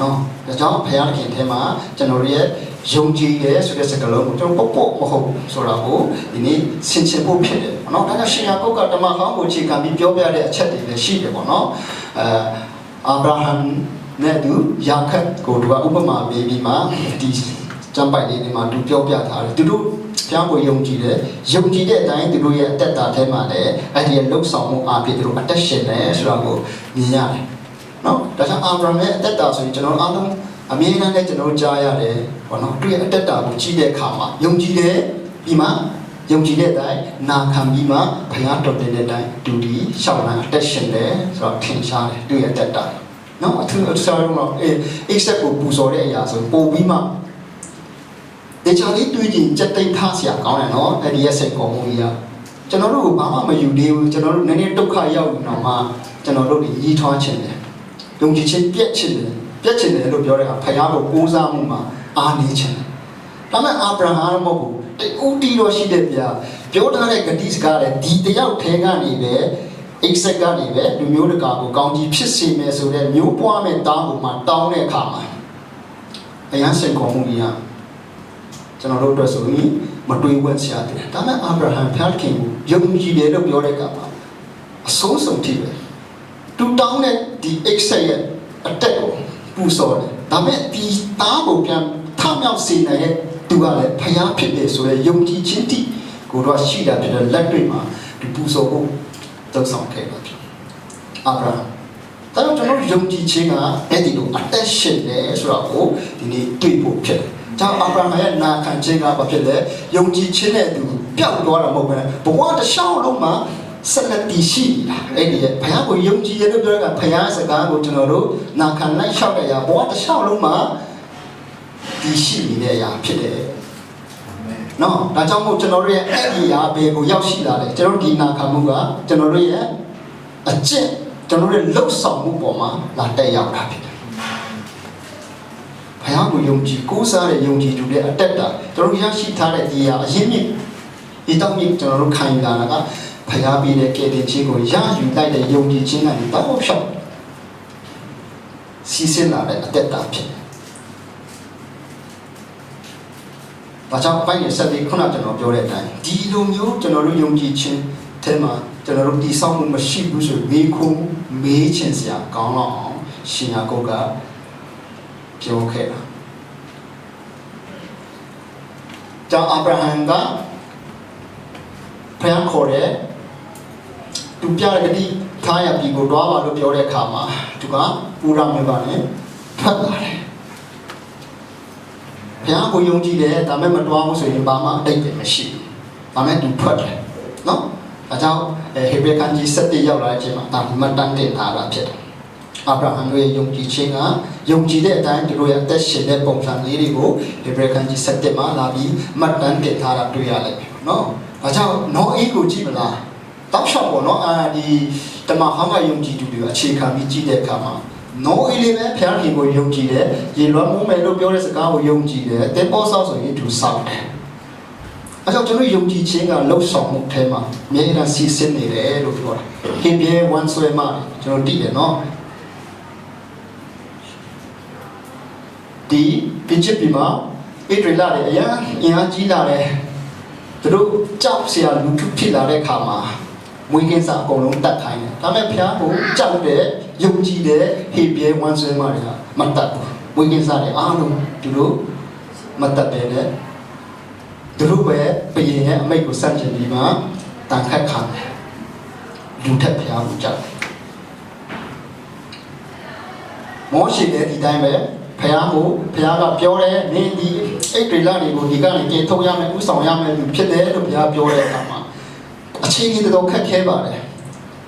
နော်ဒါကြောင့်ဘုရားသခင်ထဲမှာကျွန်တော်ရဲ့ယုံကြည်တယ်ဆိုတဲ့စကားလုံးကိုကျွန်တော်ပုတ်ပုတ်မဟုတ်ဆိုတာကိုဒီနေ့ဆင်ခြင်ဖို့ဖြစ်တယ်ပေါ့နော်ဒါကြောင့်ရှင်ယာကုတ်ကဓမ္မဟောင်းကိုအခြေခံပြီးပြောပြတဲ့အချက်တွေလည်းရှိတယ်ပေါ့နော်အဲအာဗြဟံနဲ့သူယာခတ်ကိုသူကဥပမာပေးပြီးမှဒီကျမ်းပိုက်လေးတွေမှာသူပြောပြထားတယ်သူတို့ ဘုရားကိုယုံကြည်တယ်ယုံကြည်တဲ့အတိုင်းသူတို့ရဲ့အသက်တာထဲမှာလည်းအဲ့ဒီလှုပ်ဆောင်မှုအဖြစ်သူတို့အသက်ရှင်တယ်ဆိုတာကိုမြင်ရတယ်နော်ဒါကြောင့်အာဗြဟံရဲ့အသက်တာဆိုရင်ကျွန်တော်အားလုံးအမြဲတမ်းလည်းကျွန်တော်ကြားရတယ်ပေါ့နော်သူရဲ့အသက်တာကိုကြည့်တဲ့အခါမှာယုံကြည်တယ်ပြီးမှယုံကြည်တဲ့အတိုင်းနာခံပြီးမှဘုရားတော်တင်တဲ့အတိုင်းသူဒီရှောက်လာအသက်ရှင်တယ်ဆိုတော့ထင်ရှားတယ်သူရဲ့အသက်တာနော်အထူးအထူးဆုံးတော့အဲ accept ကိုပူဇော်တဲ့အရာဆိုပို့ပြီးမှ တခြားလေးတွေးကြည့်စက်တိတ်ထားစရာကောင်းတယ်နော်အဲ့ဒီရဲ့စိတ်ကောင်းမှုကြီးကကျွန်တော်တို့ကဘာမှမယူသေးဘူးကျွန်တော်တို့နည်းနည်းဒုက္ခရောက်နေတော့မှကျွန်တော်တို့ညီထွားခြင်းတယ်ယုံကြည်ခြင်းပြည့်ခြင်းတယ်ပြည့်ခြင်းတယ်လို့ပြောတဲ့အခါဖခင်ကိုကိုးစားမှုမှာအားနေခြင်းတယ်ဒါမဲ့အာဗြဟံမဟုတ်ဘူးတူတီတော့ရှိတဲ့ဗျာပြောထားတဲ့ဂတိစကားလည်းဒီတယောက်ထဲကနေပဲ exact ကနေပဲလူမျိုးတကာကိုကောင်းကြီးဖြစ်စေမယ်ဆိုတဲ့မျိုးပွားမဲ့တားကိုမှတောင်းတဲ့အခါမှာအရန်စင်ခေါ်မှုကြီးက ကျွန်တော်တို့အတွက်ဆိုရင်မတွေးဝက်စရာတယ်ဒါမဲ့အာဗြဟံဖျားခင်ကိုယုံကြည်တယ်လို့ပြောတဲ့အခါမှာအဆုံးစုံထိပဲသူတောင်းတဲ့ဒီ exact ရဲ့အတက်ကိုပူစော်တယ်ဒါမဲ့ဒီတားကိုပြန်ထမြောက်စေနိုင်တဲ့သူကလည်းဖျားဖြစ်တယ်ဆိုတဲ့ယုံကြည်ခြင်းတိကိုတော့ရှိတာဖြစ်တဲ့လက်တွေ့မှာဒီပူစော်ဖို့တုံ့ဆောင်ခဲ့ပါပြီအာဗြဟံဒါကြောင့်ကျွန်တော်ယုံကြည်ခြင်းကအဲ့ဒီလိုအသက်ရှင်တယ်ဆိုတော့ကိုဒီနေ့တွေ့ဖို့ဖြစ်တယ်။ ကြောင့်အာဗြဟံရဲ့နာခံခြင်းကဘာဖြစ်လဲ။ယုံကြည်ခြင်းနဲ့သူပျောက်သွားတာမဟုတ်ဘဲဘဝတစ်လျှောက်လုံးမှာဆက်လက်တည်ရှိနေတာ။အဲ့ဒီဘုရားကိုယုံကြည်ရလို့ပြောတာဘုရားစကားကိုကျွန်တော်တို့နာခံလိုက်လျှောက်တဲ့အရာဘဝတစ်လျှောက်လုံးမှာတည်ရှိနေတဲ့အရာဖြစ်တယ်။နော်ဒါကြောင့်မို့ကျွန်တော်တို့ရဲ့အဲ့ဒီအရာဘေကိုရောက်ရှိလာတယ်ကျွန်တော်တို့ဒီနာခံမှုကကျွန်တော်တို့ရဲ့အကျင့်ကျွန်တော်တို့ရဲ့လှုပ်ဆောင်မှုပေါ်မှာလာတက်ရောက်တာဖြစ်တယ် ဘုရားကိုယုံကြည်ကိုးစားတဲ့ယုံကြည်သူတွေအတက်တာကျွန်တော်တို့ရရှိထားတဲ့ဒီအရာအရင်မြင့်ဒီတောက်မြင့်ကျွန်တော်တို့ခံယူလာတာကဘုရားပေးတဲ့ကယ်တင်ခြင်းကိုရယူလိုက်တဲ့ယုံကြည်ခြင်းကနေတောက်ဖြောက်စီးဆင်းလာတဲ့အတက်တာဖြစ်တယ်။ဘာကြောင့်အပိုင်းရဆက်ပြီးခုနကျွန်တော်ပြောတဲ့အတိုင်းဒီလိုမျိုးကျွန်တော်တို့ယုံကြည်ခြင်းအဲမှာကျွန်တော်တို့တည်ဆောက်မှုမရှိဘူးဆိုမေးခွန်းမေးချင်စရာကောင်းတော့အောင်ရှင်ယာကုတ်က ပြောခဲ့တာ။ကြောင့်အာဗြဟံကဖျားခေါ်တဲ့သူပြတဲ့ဂတိထားရပြီကိုတွားပါလို့ပြောတဲ့အခါမှာသူကပူရမြို့ကနေထွက်လာတယ်။ဘဘုရားကိုယုံကြည်တယ်ဒါမဲ့မတော်ဘူးဆိုရင်ဘာမှအတိတ်ပဲမရှိဘူးဒါမဲ့သူထွက်တယ်နော်အဲကြောင့်ဟေဘရဲခန်းကြီး7ရောက်လာတဲ့အချိန်မှာဒါမှတ်တမ်းတင်ထားတာဖြစ်တယ် အာဗြဟံရဲ့ယုံကြည်ခြင်းကယုံကြည်တဲ့အတိုင်းသူတို့ရဲ့အသက်ရှင်တဲ့ပုံစံလေးတွေကိုဟေဘရဲခန်းကြီး7မှာလာပြီးမှတ်တမ်းတင်ထားတာတွေ့ရလိမ့်မယ်နော်အဲကြောင့်နောအေးကိုကြည့်မလားတောက်လျှောက်ပေါ့နော်အာဒီတမဟောင်းကယုံကြည်သူတွေအခြေခံပြီးကြည့်တဲ့အခါမှာနောအေးလေးပဲဖျားခင်ကိုယုံကြည်တယ်ရေလွှမ်းမိုးမယ်လို့ပြောတဲ့စကားကိုယုံကြည်တယ်တဲပေါ်ဆောက်ဆိုရင်သူစောက်တယ်အဲကြောင့်ကျွန်တော်ယုံကြည်ခြင်းကလှုပ်ဆောင်မှုထဲမှာအမြဲတမ်းစီစဉ်နေတယ်လို့ပြောတာဟင်ပြေဝန်ဆွဲမှာကျွန်တော်တည်တယ်နော် ဒီပြစ်ချစ်ပြီမှာဣတရီလာတွေအရန်အင်အားကြီးလာတယ်သူတို့ကြောက်စရာလူထုဖြစ်လာတဲ့အခါမှာမွေးကင်းစာအကုန်လုံးတတ်ခိုင်းတယ်ဒါပေမဲ့ဘုရားကိုကြောက်တဲ့ယုံကြည်တဲ့ဟေပြဲဝမ်းစွဲမတွေကမတတ်ဘူးမွေးကင်းစာတွေအားလုံးသူတို့မတတ်ပဲနဲ့သူတို့ပဲဘယင်ရဲ့အမိတ်ကိုစန့်ကျင်ပြီးမှတန်ခတ်ခံတယ်လူထက်ဘုရားကိုကြောက်တယ်မောရှိတဲ့ဒီတိုင်းပဲ ဖះကိုဖះကပြောတယ်နင်းဒီအိတ်တွေလာတွေကိုဒီကနေကျေထုတ်ရမယ်ဥဆောင်ရမယ်လို့ဖြစ်တယ်လို့ဖះပြောတဲ့အခါမှာအချင်းကြီးတော်ခက်ခဲပါတယ်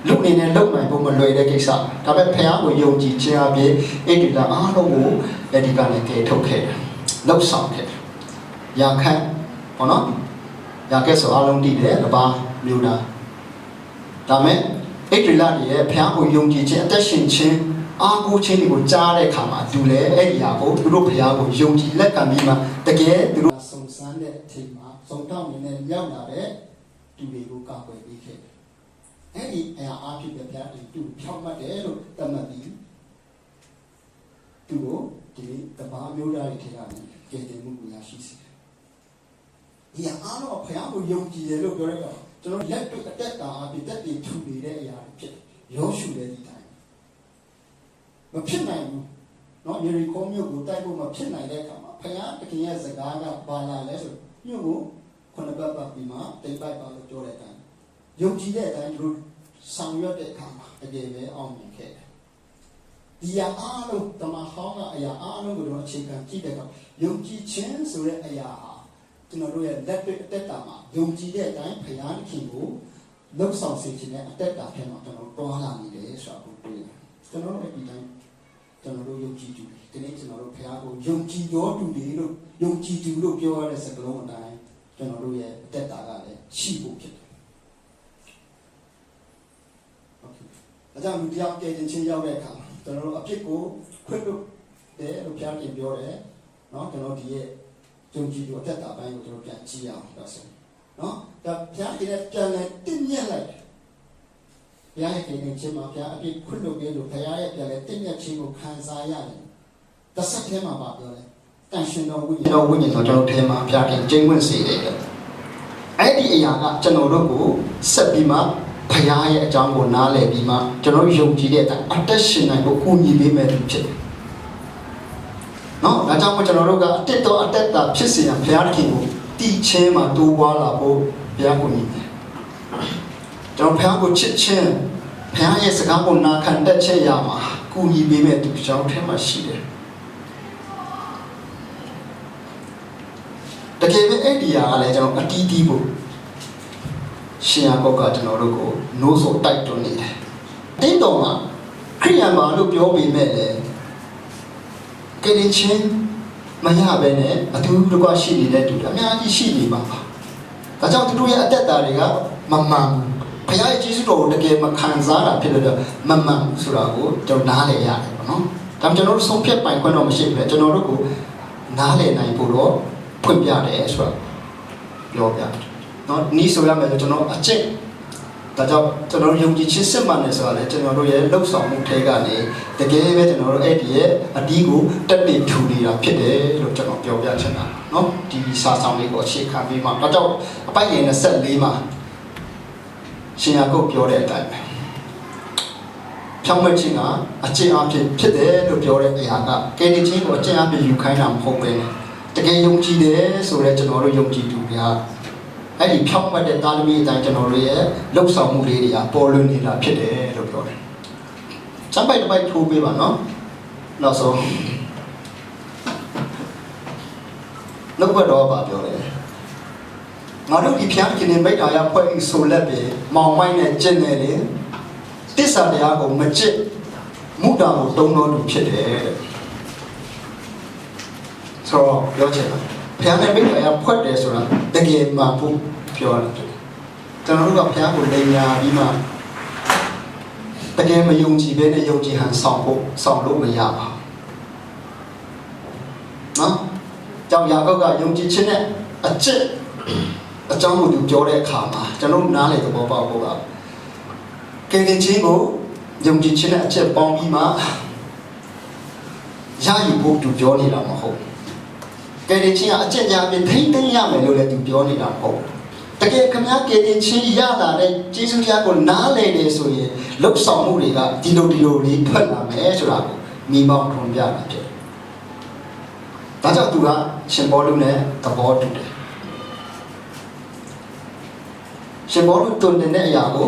လူအနေနဲ့လုံနိုင်ဖို့မလွယ်တဲ့ကိစ္စဒါပေမဲ့ဖះကိုယုံကြည်ခြင်းအပြင်အိတ်တွေလာအားလုံးကိုအဲဒီကနေကျေထုတ်ခဲ့တယ်လှုပ်ဆောင်ခဲ့တယ်ရာခန့်ဘောနော်ရာခက်ဆိုအားလုံးတည်တယ်တပါမျိုးသားဒါမဲ့အိတ်တွေလာတွေရဲ့ဖះကိုယုံကြည်ခြင်းအသက်ရှင်ခြင်း အာကိုချင်းတွေကိုကြားတဲ့အခါမှာသူလည်းအဲ့ဒီဟာကိုသူတို့ဘုရားကိုယုံကြည်လက်ခံပြီးမှတကယ်သူတို့စုံစမ်းတဲ့အချိန်မှာစုံတောင်းနေတဲ့ရောက်လာတဲ့သူတွေကိုကာကွယ်ပေးခဲ့တယ်။အဲ့ဒီအရာအဖြစ်ပဲဘုရားဒီသူဖြောက်မှတ်တယ်လို့သတ်မှတ်ပြီးသူကိုဒီတပါးမျိုးသားတွေထဲကနေကြည်တင်မှုကိုရရှိစေတယ်။ဒီအားလုံးဘုရားကိုယုံကြည်တယ်လို့ပြောရတော့ကျွန်တော်လက်တွေ့အတက်တာအဖြစ်တက်တည်ထူနေတဲ့အရာတွေဖြစ်တယ်။ရောရှုတဲ့ဒီတိုင်း မဖြစ်နိုင်ဘူးเนาะယေရီခေါမြို့ကိုတိုက်ဖို့မဖြစ်နိုင်တဲ့အခါမှာဖခင်တခင်ရဲ့စကားကဘာလာလဲဆိုမြို့ကိုခုနှစ်ပတ်ပတ်ပြီးမှတိတ်ပိုက်ပါလို့ပြောတဲ့အတိုင်းယုံကြည်တဲ့အတိုင်းသူဆောင်ရွက်တဲ့အခါမှာတကယ်ပဲအောင်မြင်ခဲ့တယ်ဒီအအားလုံးတမဟောင်းကအရာအားလုံးကိုတော့အခြေခံကြည့်တဲ့အခါယုံကြည်ခြင်းဆိုတဲ့အရာဟာကျွန်တော်တို့ရဲ့လက်တွေ့အသက်တာမှာယုံကြည်တဲ့အတိုင်းဖခင်ကိုလှုပ်ဆောင်စေခြင်းနဲ့အသက်တာထဲမှာကျွန်တော်တွားလာနေတယ်ဆိုတာကိုတွေ့တယ်ကျွန်တော်တို့ဒီတိုင်း ကျွန်တော်တို့ယုံကြည်သူဒီနေ့ကျွန်တော်တို့ဘုရားကိုယုံကြည်တော်သူတွေလို့ယုံကြည်သူလို့ပြောရတဲ့စကားလုံးအတိုင်းကျွန်တော်တို့ရဲ့အသက်တာကလည်းရှိဖို့ဖြစ်တယ်။ Okay ။ဒါကြောင့်လူတစ်ယောက်ကဲတင်ချင်းရောက်တဲ့အခါကျွန်တော်တို့အဖြစ်ကိုခွင့်လို့တယ်လို့ဘုရားပြင်ပြောတယ်။နော်ကျွန်တော်ဒီရဲ့ယုံကြည်သူအသက်တာပိုင်းကိုကျွန်တော်ပြန်ကြည့်အောင်ဒါဆို။နော်ဒါဘုရားဒီနဲ့ပြန်လဲတင့်မြတ်လိုက်တယ် ဘုရားရဲ့ကိန်းချင်းမှာဘုရားအပြည့်ခွင့်လို့ပြလို့ဘုရားရဲ့ပြန်လဲတင့်မြတ်ခြင်းကိုခံစားရတယ်။တစ်ဆက်တည်းမှာပါပြောတယ်။တန်ရှင်တော်ဝိညာဉ်တော်ဝိညာဉ်တော်ကျွန်တော်ထဲမှာဘုရားခင်ကျင့်ဝင်စေတယ်။အဲ့ဒီအရာကကျွန်တော်တို့ကိုဆက်ပြီးမှဘုရားရဲ့အကြောင်းကိုနားလည်ပြီးမှကျွန်တော်ယုံကြည်တဲ့အတိုင်းအသက်ရှင်နိုင်ဖို့ကူညီပေးမယ်သူဖြစ်တယ်။နော်ဒါကြောင့်မို့ကျွန်တော်တို့ကအတက်တော်အတက်တာဖြစ်စေရန်ဘုရားခင်ကိုတည်ခြင်းမှာတိုးပွားလာဖို့ဘုရားကိုညီတယ်။ ကျွန်တော်ဘုရားကိုချစ်ခြင်းဘုရားရဲ့စကားကိုနာခံတတ်ခြင်းရမှာကူညီပေးမဲ့သူကျွန်တော်ထဲမှာရှိတယ်။တကယ်ပဲအဲ့ဒီဟာကလည်းကျွန်တော်အတီးတီးဖို့ရှင်ယာကောကကျွန်တော်တို့ကိုနိုးဆိုတိုက်တွန်းနေတယ်။တင်းတော်မှာခရိယန်ပါလို့ပြောပေမဲ့လည်းကလေးချင်းမရပဲနဲ့အတူတကွရှိနေတဲ့သူအများကြီးရှိနေပါပါ။ဒါကြောင့်သူတို့ရဲ့အသက်တာတွေကမမှန်ဘူး။ ဘုရားရဲ့ကျေးဇူးတော်ကိုတကယ်မခံစားတာဖြစ်တဲ့အတွက်မမှန်ဘူးဆိုတာကိုကျွန်တော်နားလည်ရတယ်ပေါ့နော်ဒါမှကျွန်တော်တို့ဆုံးဖြတ်ပိုင်ခွင့်တော့မရှိဘူးလေကျွန်တော်တို့ကိုနားလည်နိုင်ဖို့တော့ဖွင့်ပြတယ်ဆိုတာပြောပြတယ်နော်နီးဆိုရမယ်ဆိုကျွန်တော်အချက်ဒါကြောင့်ကျွန်တော်ယုံကြည်ခြင်းစစ်မှန်တယ်ဆိုတာလေကျွန်တော်တို့ရဲ့လှုပ်ဆောင်မှုထဲကနေတကယ်ပဲကျွန်တော်တို့အဲ့ဒီရဲ့အတီးကိုတက်တင်ထူနေတာဖြစ်တယ်လို့ကျွန်တော်ပြောပြချင်တာနော်ဒီစာဆောင်လေးကိုအခြေခံပြီးမှဒါကြောင့်အပိုက်ငယ်24မှာ ရှင်ယာကုပ်ပြောတဲ့အတိုင်းပဲဖြောင်းမခြင်းကအကျင့်အဖြစ်ဖြစ်တယ်လို့ပြောတဲ့အရာကကယ်တင်ခြင်းကိုအကျင့်အဖြစ်ယူခိုင်းတာမဟုတ်ပဲတကယ်ယုံကြည်တယ်ဆိုတော့ကျွန်တော်တို့ယုံကြည်သူများအဲ့ဒီဖြောင်းမတဲ့သားသမီးအတိုင်းကျွန်တော်တို့ရဲ့လှုပ်ဆောင်မှုလေးတွေကပေါ်လွင်နေတာဖြစ်တယ်လို့ပြောတယ်။စပိုက်တစ်ပိုက်ထိုးပေးပါနော်။နောက်ဆုံးနှုတ်ဘတ်တော်ကပြောတယ် ငါတို့ဒီဖျားခင်နေမိတ်တာရဖွဲ့ပြီးဆိုလက်ပြီမောင်မိုက်နဲ့ကျင့်နေတယ်တစ္ဆာတရားကိုမကျင့်မုဒ္ဒကိုတုံးတော်သူဖြစ်တယ်တဲ့ဆိုတော့ပြောချင်တာဖျားနဲ့မိတ်တာရဖွဲ့တယ်ဆိုတာတကယ်မှဖို့ပြောတယ်ကျွန်တော်တို့ကဖျားကိုလိမ်ညာပြီးမှတကယ်မယုံကြည်ဘဲနဲ့ယုံကြည်ဟန်ဆောင်ဖို့ဆောင်လို့မရပါဘူးနော်ကြောင်ရာကောက်ကယုံကြည်ခြင်းနဲ့အကျင့် အကြောင်းကိုသူပြောတဲ့အခါမှာကျွန်တော်နားလေသဘောပေါက်ဖို့ကကင်တင်ချင်းကိုယုံကြည်ခြင်းနဲ့အကျင့်ပေါင်းပြီးမှရယူဖို့သူပြောနေတာမဟုတ်ဘူးကင်တင်ချင်းကအကျင့်ညာပြင်ထိမ့်သိမ်းရမယ်လို့လည်းသူပြောနေတာမဟုတ်ဘူးတကယ်ခမည်းကင်တင်ချင်းရလာတဲ့ကျေးဇူးတရားကိုနားလည်တယ်ဆိုရင်လှုပ်ဆောင်မှုတွေကဒီလိုဒီလိုလေးထွက်လာမယ်ဆိုတာကိုမိမောင်းထွန်ပြတာဖြစ်တယ်။ဒါကြောင့်သူကရှင်ဘောလူနဲ့သဘောတူတယ်။ ရှင်ဘောလူတွင်တဲ့အရာကို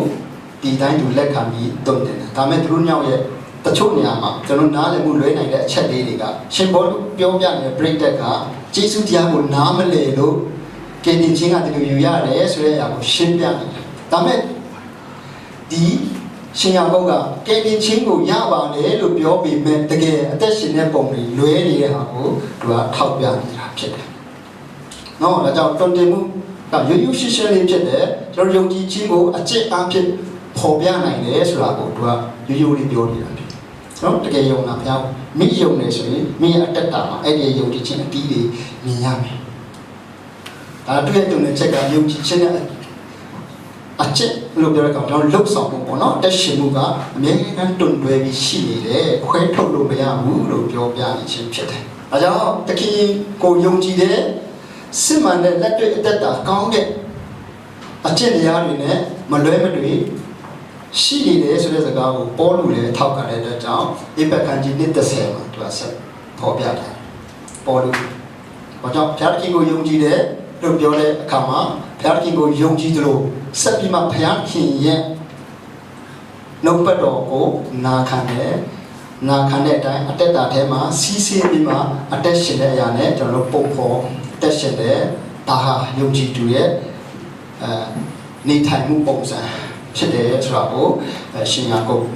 ဒီတိုင်းသူလက်ခံပြီးတွင်တယ်။ဒါမဲ့သူတို့ညောင်ရဲ့တချို့နေရာမှာကျွန်တော်နားလည်မှုလွဲနိုင်တဲ့အချက်လေးတွေကရှင်ဘောလူပြောပြနေတဲ့ break တက်ကကျေးဇူးတရားကိုနားမလည်လို့ကင်တင်ချင်းကတကယ်ယူရတယ်ဆိုတဲ့အရာကိုရှင်းပြနေတယ်။ဒါမဲ့ဒီရှင်ရဘုတ်ကကယ်တင်ချင်းကိုရပါတယ်လို့ပြောပေမဲ့တကယ်အသက်ရှင်တဲ့ပုံတွေလွဲနေတဲ့ဟာကိုသူကထောက်ပြနေတာဖြစ်တယ်။နော်ဒါကြောင့်တွင်တင်မှု ကရိုးရိုးရှင်းရှင်းလေးဖြစ်တယ်ကျွန်တော်ယုံကြည်ခြင်းကိုအကျင့်အဖြစ်ပေါ်ပြနိုင်တယ်ဆိုတာကိုသူကရိုးရိုးလေးပြောနေတာဖြစ်တယ်။နော်တကယ်ယုံတာဘုရားမိယုံနေဆိုရင်မိအတ္တတာမှာအဲ့ဒီယုံကြည်ခြင်းအတီးတွေမြင်ရမယ်။ဒါတွေ့တဲ့ချက်ကယုံကြည်ခြင်းနဲ့အချက်လို့ပြောရအောင်ကျွန်တော်လှုပ်ဆောင်မှုပေါ့နော်တက်ရှင်မှုကအမြဲတမ်းတွန်တွဲပြီးရှိနေတယ်ခွဲထုတ်လို့မရဘူးလို့ပြောပြနေခြင်းဖြစ်တယ်။ဒါကြောင့်တခင်ကိုယုံကြည်တဲ့ စစ်မှန်တဲ့လက်တွေ့အသက်တာကောင်းတဲ့အကျင့်တရားတွေနဲ့မလွဲမသွေရှိနေတယ်ဆိုတဲ့စကားကိုပေါ်လူလည်းထောက်ခံတဲ့အတွက်ကြောင့်အိပက်ခန်းကြီး130မှာသူကဆက်ဖော်ပြတယ်။ပေါ်လူဘာကြောင့်ဖျားတခင်ကိုယုံကြည်တဲ့လို့ပြောတဲ့အခါမှာဘုရားခင်ကိုယုံကြည်သလိုဆက်ပြီးမှဘုရားခင်ရဲ့နှုတ်ပတ်တော်ကိုနာခံတယ်နာခံတဲ့အတိုင်းအတက်တာထဲမှာစီးဆင်းပြီးမှအတက်ရှင်တဲ့အရာနဲ့ကျွန်တော်တို့ပုံဖော်အ တက်ရှင်တဲ့ဒါဟာယုံကြည်သူရဲ့အဲနေထိုင်မှုပုံစံဖြစ်တယ်ဆိုတာကိုအဲရှင်ယာကုပ်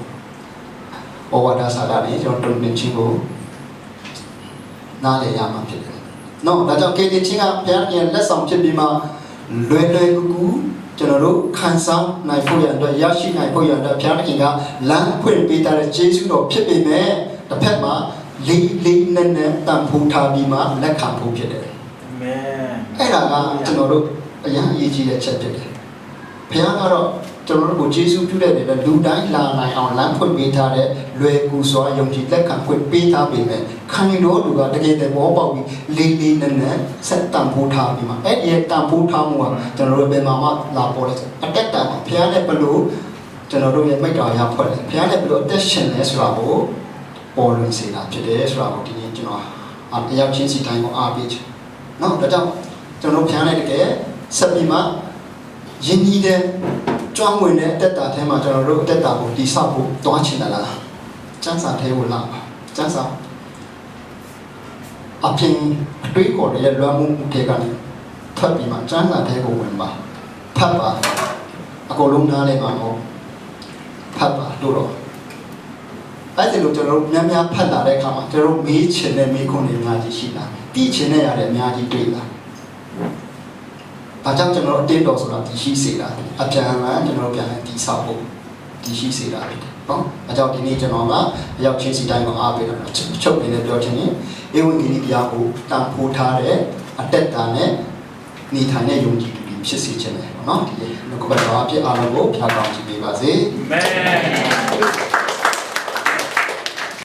ဘဝဒါစာကနေကျွန်တော်တုံ့ပြန်ခြင်းကိုနားလည်ရမှာဖြစ်တယ်နော်ဒါကြောင့်ကေတင်ချင်းကဘုရားပြန်လက်ဆောင်ဖြစ်ပြီးမှလွယ်လွယ်ကူကူကျွန်တော်တို့ခံစားနိုင်ဖို့ရအတွက်ရရှိနိုင်ဖို့ရအတွက်ဘုရားခင်ကလမ်းဖွင့်ပေးတဲ့ယေရှုတော်ဖြစ်ပေမဲ့တစ်ဖက်မှာလေးလေးနက်နက်တန်ဖိုးထားပြီးမှလက်ခံဖို့ဖြစ်တယ်အာမင် အဲ့ဒါကကျွန်တော်တို့အရင်အရေးကြီးတဲ့ချက်ဖြစ်တယ်ဘုရားကတော့ကျွန်တော်တို့ကိုယေရှုပြုတဲ့နေတဲ့လူတိုင်းလာနိုင်အောင်လမ်းဖွင့်ပေးထားတဲ့လွယ်ကူစွာယုံကြည်လက်ခံဖွင့်ပေးထားပေမဲ့ခံယူတော်သူကတကယ်တည်းဘောပေါက်ပြီးလေးလေးနက်နက်ဆက်တန်ဖိုးထားပြီးမှအဲ့ဒီတန်ဖိုးထားမှုကကျွန်တော်တို့ဘယ်မှာမှလာပေါ်လဲအတက်တန်ဘုရားနဲ့ဘလို့ကျွန်တော်တို့ရဲ့မိတ္တာရဖွဲ့တယ်ဘုရားနဲ့ဘလို့အသက်ရှင်လဲဆိုတာကိုပေါ်လွင်စေတာဖြစ်တယ်ဆိုတာကိုဒီနေ့ကျွန်တော်အရောက်ချင်းစီတိုင်းကိုအားပေးချင်နော်ဒါကြောင့် ကျွန်တော်ဘုရားနဲ့တကယ်ဆက်ပြီးမှယဉ်ကြီးတဲ့ကြွားဝင်တဲ့အတက်တာထဲမှာကျွန်တော်တို့အတက်တာကိုတိဆောက်ဖို့တွားချင်တယ်လားစံစာထဲကိုလာပါစံစာအပြင်အတွေးခေါ်တဲ့လွမ်းမှုတွေကနေထွက်ပြီးမှစံစာထဲကိုဝင်ပါဖတ်ပါအကုန်လုံးနားလဲမှာမဟုတ်ဖတ်ပါတို့တော့အဲ့ဒီလိုကျွန်တော်တို့များများဖတ်လာတဲ့အခါမှာကျွန်တော်တို့မေးချင်တဲ့မေးခွန်းတွေအများကြီးရှိလာတိချင်တဲ့ရတယ်အများကြီးတွေ့လာ ဒါကြောင့်ကျွန်တော်တို့အတင်းတော်ဆိုတာတည်ရှိစေတာအပြန်အလှန်ကျွန်တော်တို့ပြန်လည်တည်ဆောက်ဖို့တည်ရှိစေတာဖြစ်တယ်နော်အဲကြောင့်ဒီနေ့ကျွန်တော်ကအရောက်ချင်းစီတိုင်းကိုအားပေးတာချုပ်နေတယ်ပြောချင်ရင်ဧဝံဂေလိတရားကိုတန်ဖိုးထားတဲ့အတက်တာနဲ့နေထိုင်တဲ့ယုံကြည်သူတွေဖြစ်စေချင်တယ်ပေါ့နော်ဒီလောကဘဝအဖြစ်အားလုံးကိုဖျားကောင်းကြည့်ပေးပါစေအာမင်